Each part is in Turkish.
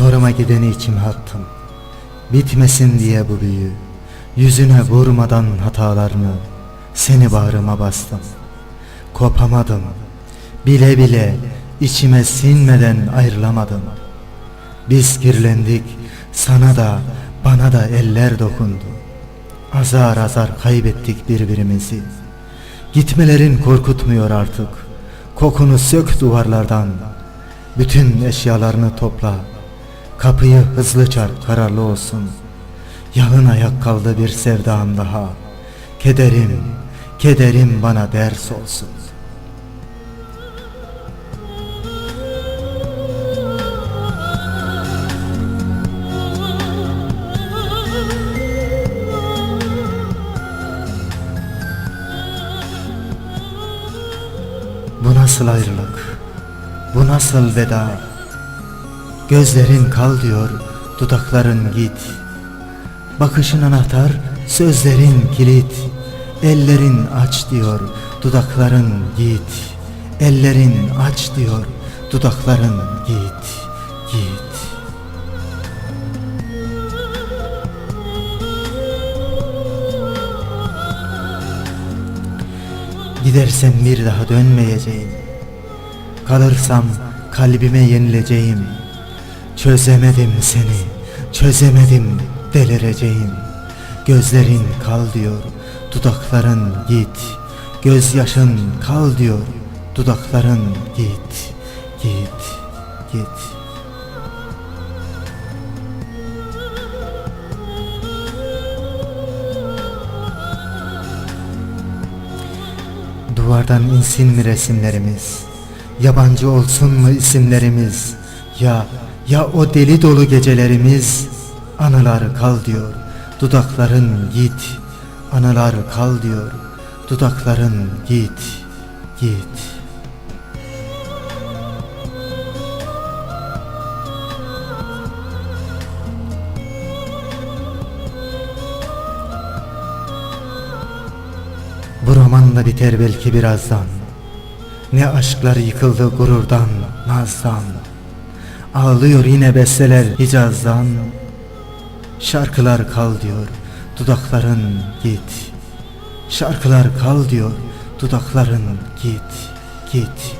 Zoruma gideni içime attım. Bitmesin diye bu büyü. Yüzüne vurmadan hatalarını seni bağrıma bastım. Kopamadım. Bile bile içime sinmeden ayrılamadım. Biz kirlendik, sana da bana da eller dokundu. Azar azar kaybettik birbirimizi. Gitmelerin korkutmuyor artık. Kokunu sök duvarlardan. Bütün eşyalarını topla. Kapıyı hızlı çar kararlı olsun. Yalın ayak kaldı bir sevdam daha. Kederim, kederim bana ders olsun. Bu nasıl ayrılık? Bu nasıl veda? Gözlerin kal diyor, dudakların git. Bakışın anahtar, sözlerin kilit. Ellerin aç diyor, dudakların git. Ellerin aç diyor, dudakların git, git. Gidersem bir daha dönmeyeceğim. Kalırsam kalbime yenileceğim. Çözemedim seni, çözemedim delireceğim. Gözlerin kal diyor, dudakların git. Gözyaşın kal diyor, dudakların git, git, git. Duvardan insin mi resimlerimiz? Yabancı olsun mu isimlerimiz? Ya ya o deli dolu gecelerimiz? Anılar kal diyor, dudakların git. Anılar kal diyor, dudakların git, git. Bu roman da biter belki birazdan Ne aşklar yıkıldı gururdan, nazdan Ağlıyor yine besteler Hicaz'dan. Şarkılar kal diyor, dudakların git. Şarkılar kal diyor, dudakların git, git.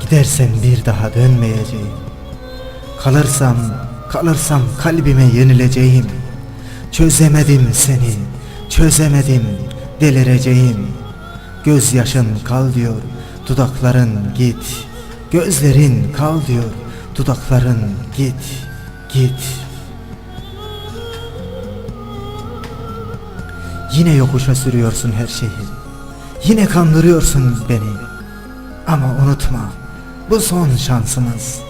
Gidersen bir daha dönmeyeceğim. Kalırsam, kalırsam kalbime yenileceğim. Çözemedim seni, çözemedim, delireceğim. Gözyaşın kal diyor, dudakların git. Gözlerin kal diyor, dudakların git, git. Yine yokuşa sürüyorsun her şeyi. Yine kandırıyorsun beni. Ama unutma, bu son şansımız.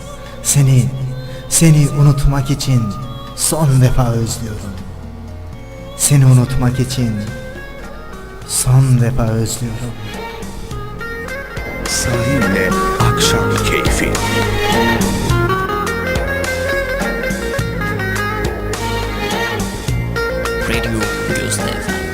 Seni, seni unutmak için son defa özlüyorum. Seni unutmak için son defa özlüyorum sahinle akşam keyfi. Radio Gözde